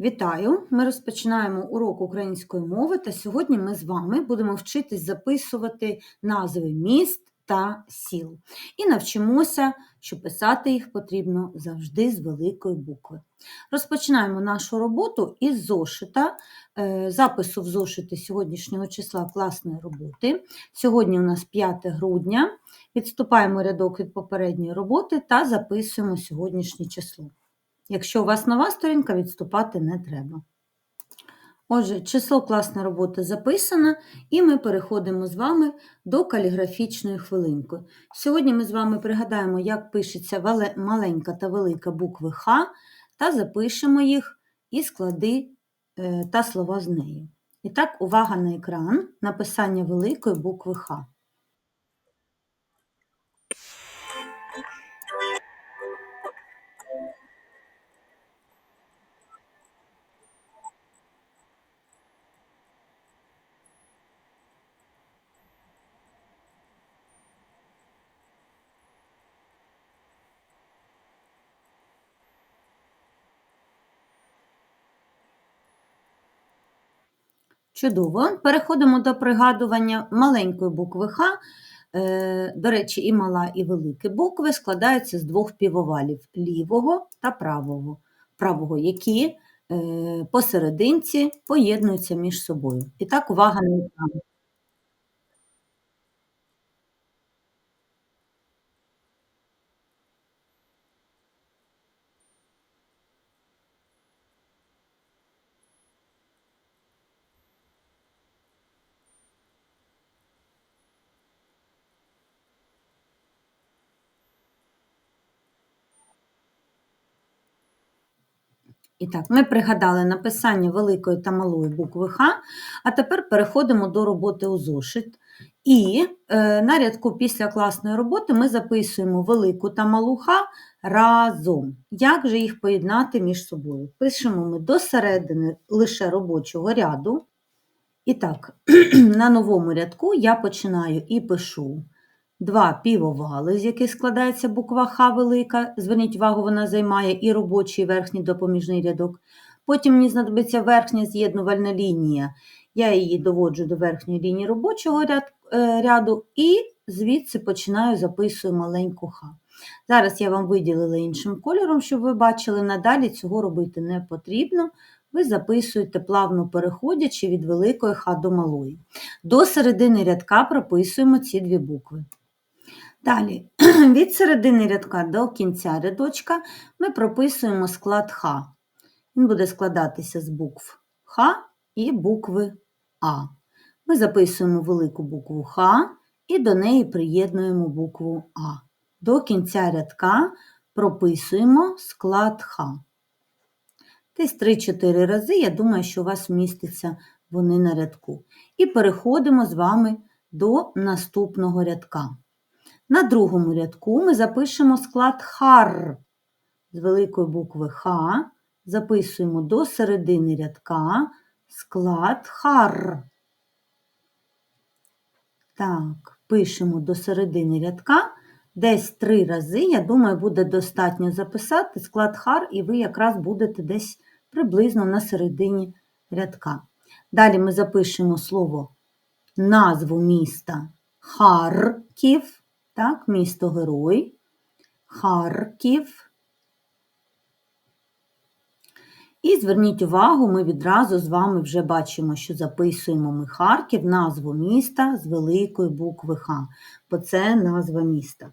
Вітаю! Ми розпочинаємо урок української мови, та сьогодні ми з вами будемо вчитись записувати назви міст та сіл. І навчимося, що писати їх потрібно завжди з великої букви. Розпочинаємо нашу роботу із зошита, е, запису в зошити сьогоднішнього числа класної роботи. Сьогодні у нас 5 грудня. Відступаємо рядок від попередньої роботи та записуємо сьогоднішнє число. Якщо у вас нова сторінка, відступати не треба. Отже, число класної роботи записано, і ми переходимо з вами до каліграфічної хвилинки. Сьогодні ми з вами пригадаємо, як пишеться маленька та велика букви Х, та запишемо їх і склади е, та слова з нею. І так, увага на екран написання великої букви Х. Чудово. Переходимо до пригадування маленької букви Х. Е, до речі, і мала, і великі букви складаються з двох півовалів лівого та правого, правого, які е, посерединці поєднуються між собою. І так, увага на екран. І так, ми пригадали написання великої та малої букви Х, а тепер переходимо до роботи у зошит. І е, на рядку після класної роботи ми записуємо велику та малу Х разом. Як же їх поєднати між собою? Пишемо ми до середини лише робочого ряду. І так, на новому рядку я починаю і пишу два півовали, з яких складається буква Х велика. Зверніть увагу, вона займає і робочий і верхній допоміжний рядок. Потім мені знадобиться верхня з'єднувальна лінія. Я її доводжу до верхньої лінії робочого е, ряду і звідси починаю записую маленьку Х. Зараз я вам виділила іншим кольором, щоб ви бачили, надалі цього робити не потрібно. Ви записуєте, плавно переходячи від великої Х до малої. До середини рядка прописуємо ці дві букви. Далі, від середини рядка до кінця рядочка ми прописуємо склад Х. Він буде складатися з букв Х і букви А. Ми записуємо велику букву Х і до неї приєднуємо букву А. До кінця рядка прописуємо склад Х. Десь 3-4 рази, я думаю, що у вас вміститься вони на рядку. І переходимо з вами до наступного рядка. На другому рядку ми запишемо склад хар з великої букви Х, записуємо до середини рядка склад хар. Так, пишемо до середини рядка. Десь три рази, я думаю, буде достатньо записати склад хар, і ви якраз будете десь приблизно на середині рядка. Далі ми запишемо слово назву міста Харків. Так, місто Герой, Харків. І зверніть увагу, ми відразу з вами вже бачимо, що записуємо ми Харків, назву міста з великої букви Х, бо це назва міста.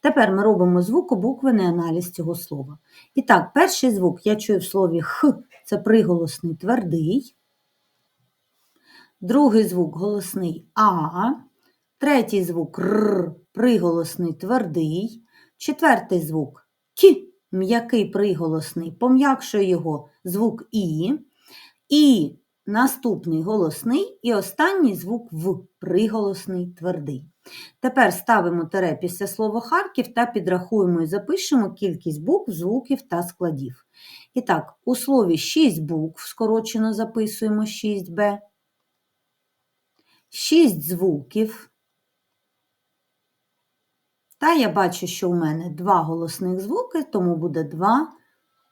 Тепер ми робимо звукобуквений аналіз цього слова. І так, перший звук я чую в слові Х це приголосний твердий. Другий звук голосний А. Третій звук Р, приголосний твердий. Четвертий звук К, м'який приголосний, пом'якшує його звук І. І наступний голосний, і останній звук В, приголосний твердий. Тепер ставимо тере після слова Харків та підрахуємо і запишемо кількість букв, звуків та складів. І так, у слові 6 букв, скорочено записуємо 6Б, 6 звуків. Та я бачу, що у мене два голосних звуки, тому буде два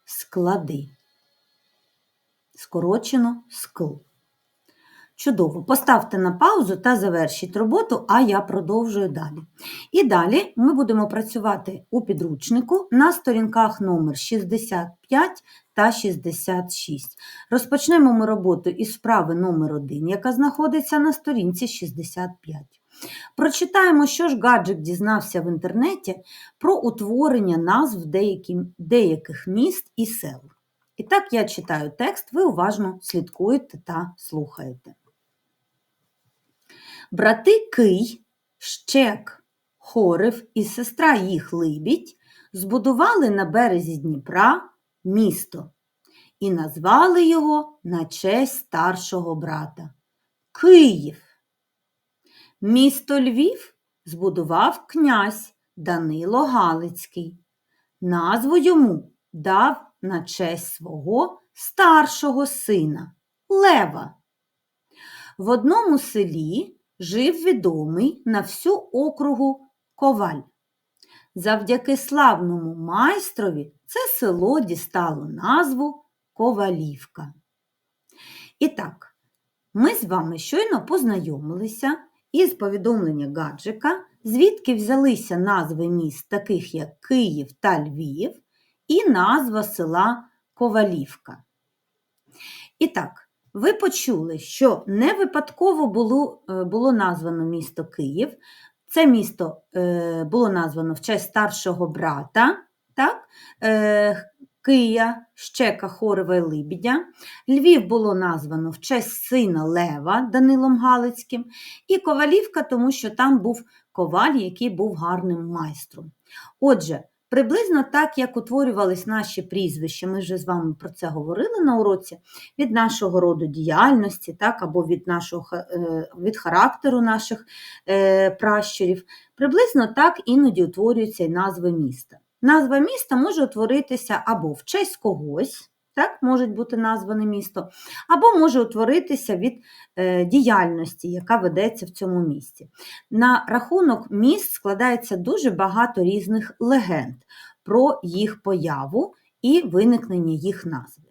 склади. скорочено скл. Чудово. Поставте на паузу та завершіть роботу, а я продовжую далі. І далі ми будемо працювати у підручнику на сторінках номер 65 та 66. Розпочнемо ми роботу із вправи номер 1, яка знаходиться на сторінці 65. Прочитаємо, що ж гаджик дізнався в інтернеті про утворення назв деяких міст і сел. І так я читаю текст, ви уважно слідкуєте та слухаєте. Брати Кий, Щек, Хорив і сестра їх Либідь збудували на березі Дніпра місто і назвали його на честь старшого брата Київ. Місто Львів збудував князь Данило Галицький. Назву йому дав на честь свого старшого сина Лева. В одному селі жив відомий на всю округу Коваль. Завдяки славному майстрові це село дістало назву Ковалівка. І так, ми з вами щойно познайомилися із повідомлення гаджика, звідки взялися назви міст, таких як Київ та Львів, і назва села Ковалівка. І так, ви почули, що не випадково було е, було названо місто Київ. Це місто е, було названо в честь старшого брата так? Кия, Щека, Хорова і Либідя. Львів було названо в честь сина Лева Данилом Галицьким, і Ковалівка, тому що там був коваль, який був гарним майстром. Отже, Приблизно так, як утворювались наші прізвища, ми вже з вами про це говорили на уроці, від нашого роду діяльності, так, або від нашого, е, від характеру наших е, пращурів, приблизно так іноді утворюються і назви міста. Назва міста може утворитися або в честь когось, так, може бути назване місто, або може утворитися від е, діяльності, яка ведеться в цьому місті. На рахунок міст складається дуже багато різних легенд про їх появу і виникнення їх назви.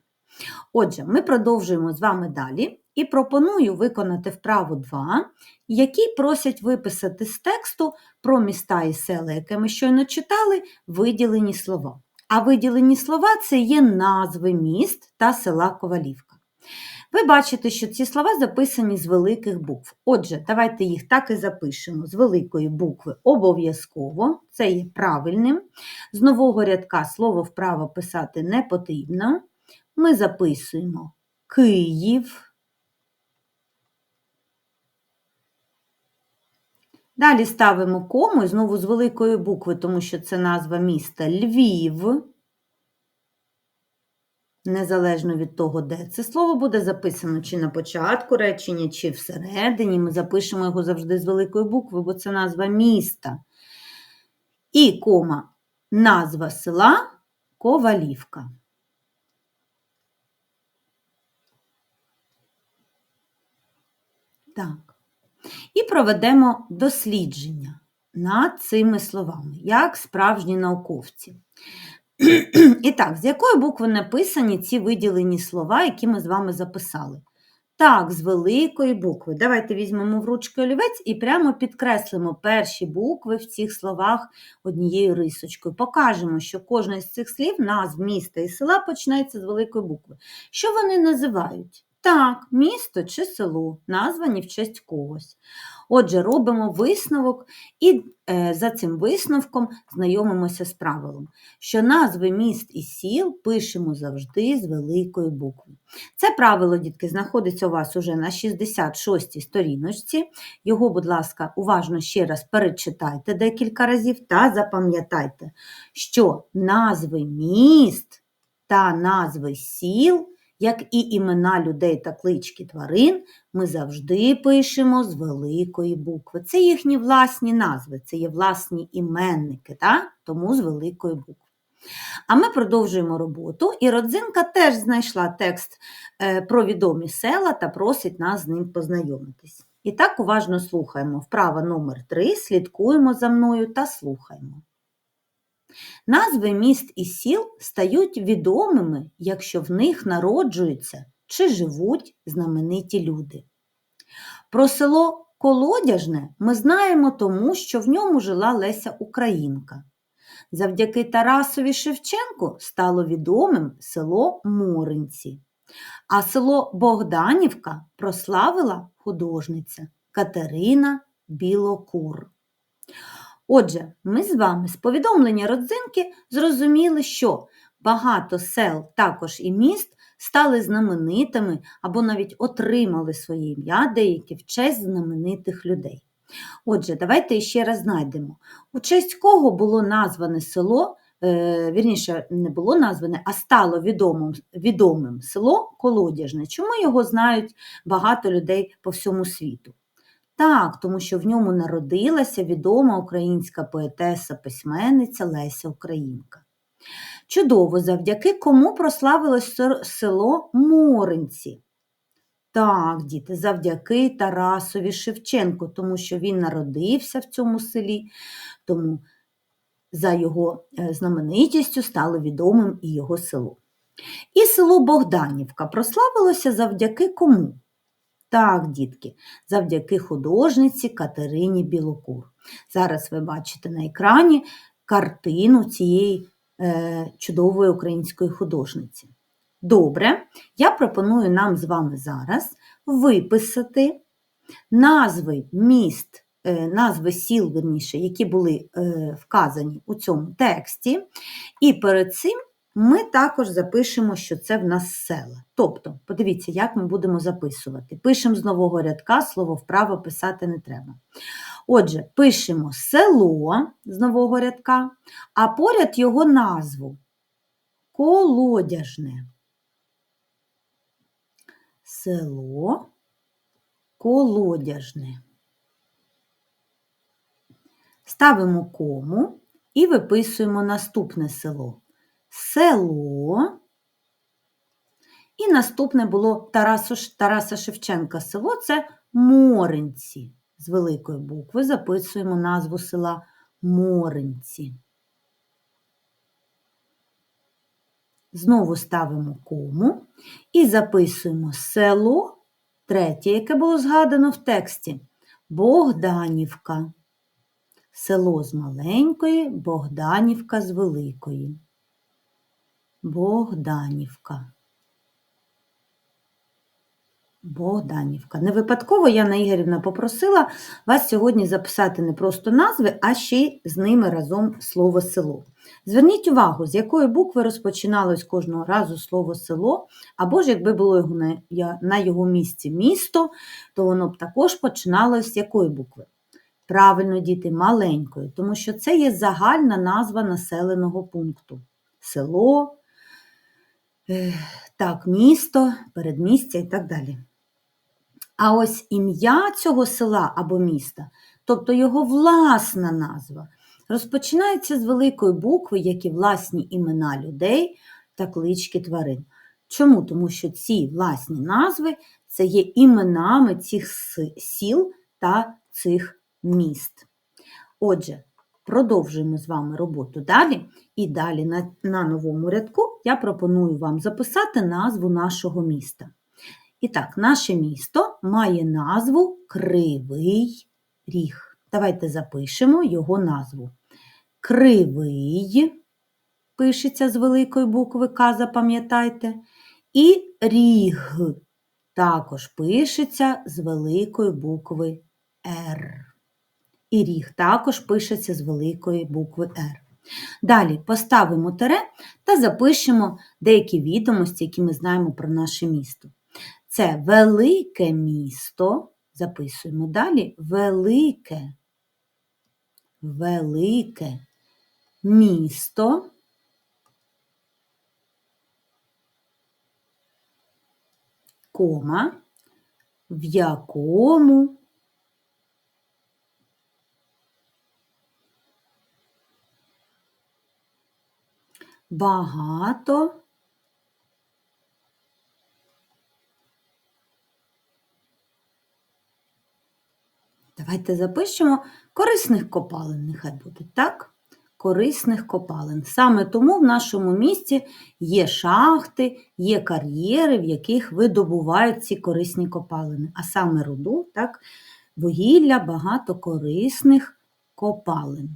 Отже, ми продовжуємо з вами далі і пропоную виконати вправу 2, який просять виписати з тексту про міста і села, яке ми щойно читали, виділені слова. А виділені слова це є назви міст та села Ковалівка. Ви бачите, що ці слова записані з великих букв. Отже, давайте їх так і запишемо з великої букви обов'язково, це є правильним. З нового рядка слово вправо писати не потрібно. Ми записуємо Київ. Далі ставимо кому і знову з великої букви, тому що це назва міста Львів. Незалежно від того, де це слово буде записано, чи на початку речення, чи всередині. Ми запишемо його завжди з великої букви, бо це назва міста. І кома назва села Ковалівка. Так. І проведемо дослідження над цими словами, як справжні науковці. І так, з якої букви написані ці виділені слова, які ми з вами записали? Так, з великої букви. Давайте візьмемо в ручки олівець і прямо підкреслимо перші букви в цих словах однією рисочкою. Покажемо, що кожне з цих слів, назв міста і села починається з великої букви. Що вони називають? Так, місто чи село, названі в честь когось. Отже, робимо висновок і е, за цим висновком знайомимося з правилом, що назви міст і сіл пишемо завжди з великої букви. Це правило, дітки, знаходиться у вас уже на 66-й сторіночці. Його, будь ласка, уважно ще раз перечитайте декілька разів та запам'ятайте, що назви міст та назви сіл як і імена людей та клички тварин, ми завжди пишемо з великої букви. Це їхні власні назви, це є власні іменники, так? тому з великої букви. А ми продовжуємо роботу, і родзинка теж знайшла текст е, про відомі села та просить нас з ним познайомитись. І так уважно слухаємо вправа номер 3 слідкуємо за мною та слухаємо. Назви міст і сіл стають відомими, якщо в них народжуються чи живуть знамениті люди. Про село Колодяжне ми знаємо тому, що в ньому жила Леся Українка. Завдяки Тарасові Шевченку стало відомим село Моринці, а село Богданівка прославила художниця Катерина Білокур. Отже, ми з вами з повідомлення родзинки зрозуміли, що багато сел, також і міст, стали знаменитими або навіть отримали своє ім'я деякі в честь знаменитих людей. Отже, давайте ще раз знайдемо, у честь кого було назване село, е, вірніше, не було назване, а стало відомим, відомим село Колодяжне. Чому його знають багато людей по всьому світу? Так, тому що в ньому народилася відома українська поетеса-письменниця Леся Українка. Чудово, завдяки кому прославилось село Моринці. Так, діти, завдяки Тарасові Шевченку, тому що він народився в цьому селі, тому за його е, знаменитістю стало відомим і його село. І село Богданівка прославилося завдяки кому? Так, дітки, завдяки художниці Катерині Білокур. Зараз ви бачите на екрані картину цієї е, чудової української художниці. Добре, я пропоную нам з вами зараз виписати назви міст, е, назви сіл, верніше, які були е, вказані у цьому тексті, і перед цим ми також запишемо, що це в нас села. Тобто, подивіться, як ми будемо записувати. Пишемо з нового рядка, слово вправо писати не треба. Отже, пишемо село з нового рядка, а поряд його назву колодяжне. Село колодяжне. Ставимо кому і виписуємо наступне село село. І наступне було Тарасу, Тараса Шевченка село це Моринці. З великої букви записуємо назву села Моринці. Знову ставимо кому і записуємо село, третє, яке було згадано в тексті Богданівка. Село з маленької, Богданівка з великої. Богданівка. Богданівка. Не випадково Яна Ігорівна попросила вас сьогодні записати не просто назви, а ще й з ними разом слово село. Зверніть увагу, з якої букви розпочиналось кожного разу слово село, або ж якби було його на, на його місці місто, то воно б також починалось з якої букви? Правильно, діти, маленької, тому що це є загальна назва населеного пункту. Село, так, місто, передмістя і так далі. А ось ім'я цього села або міста, тобто його власна назва, розпочинається з великої букви, як і власні імена людей та клички тварин. Чому? Тому що ці власні назви це є іменами цих сіл та цих міст. Отже, Продовжуємо з вами роботу далі. І далі на, на новому рядку я пропоную вам записати назву нашого міста. І так, наше місто має назву Кривий Ріг. Давайте запишемо його назву. Кривий, пишеться з великої букви К, запам'ятайте, і ріг також пишеться з великої букви Р. І ріг також пишеться з великої букви Р. Далі поставимо тере та запишемо деякі відомості, які ми знаємо про наше місто. Це велике місто. Записуємо далі велике, велике місто. Кома, в якому багато. Давайте запишемо корисних копалин, нехай буде, так? корисних копалин. Саме тому в нашому місті є шахти, є кар'єри, в яких видобувають ці корисні копалини, а саме руду, так, вугілля багато корисних копалин.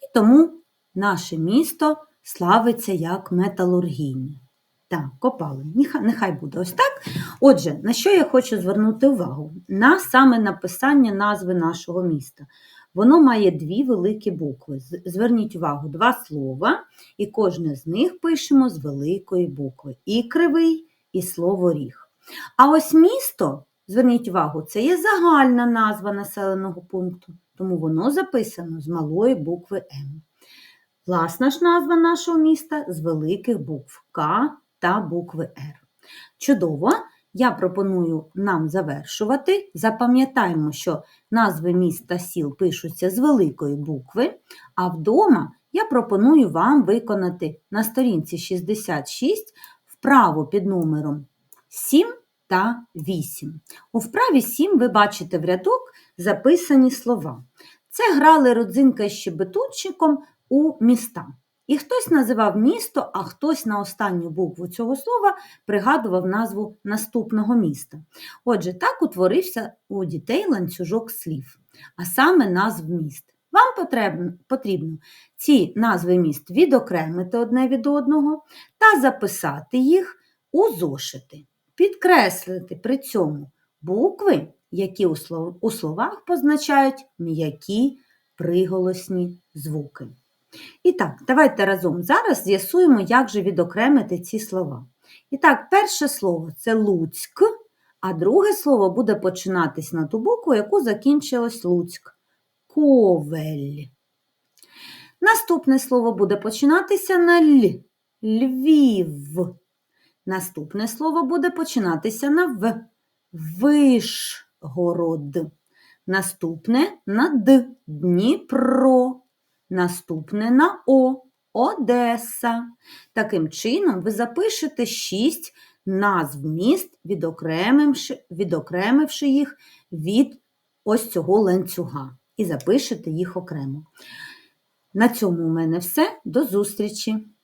І тому наше місто славиться як металургійне. Так, копалин. Нехай, нехай буде ось так. Отже, на що я хочу звернути увагу? На саме написання назви нашого міста. Воно має дві великі букви. Зверніть увагу, два слова, і кожне з них пишемо з великої букви. І кривий, і слово ріг. А ось місто, зверніть увагу, це є загальна назва населеного пункту, тому воно записано з малої букви М. Власна ж назва нашого міста з великих букв К та букви Р. Чудово! Я пропоную нам завершувати. Запам'ятаємо, що назви міст та сіл пишуться з великої букви, а вдома я пропоную вам виконати на сторінці 66 вправу під номером 7 та 8. У вправі 7 ви бачите в рядок записані слова. Це грали родзинка із щебетунчиком у міста. І хтось називав місто, а хтось на останню букву цього слова пригадував назву наступного міста. Отже, так утворився у дітей ланцюжок слів, а саме назв міст. Вам потрібно, потрібно ці назви міст відокремити одне від одного та записати їх у зошити, підкреслити при цьому букви, які у словах позначають м'які приголосні звуки. І так, давайте разом зараз з'ясуємо, як же відокремити ці слова. І так, перше слово це Луцьк, а друге слово буде починатись на ту букву, яку закінчилось Луцьк. Ковель. Наступне слово буде починатися на Л. Львів. Наступне слово буде починатися на В. Вишгород. Наступне на Д. Дніпро. Наступне на О. Одеса. Таким чином, ви запишете шість назв міст, відокремивши, відокремивши їх від ось цього ланцюга. І запишете їх окремо. На цьому у мене все. До зустрічі!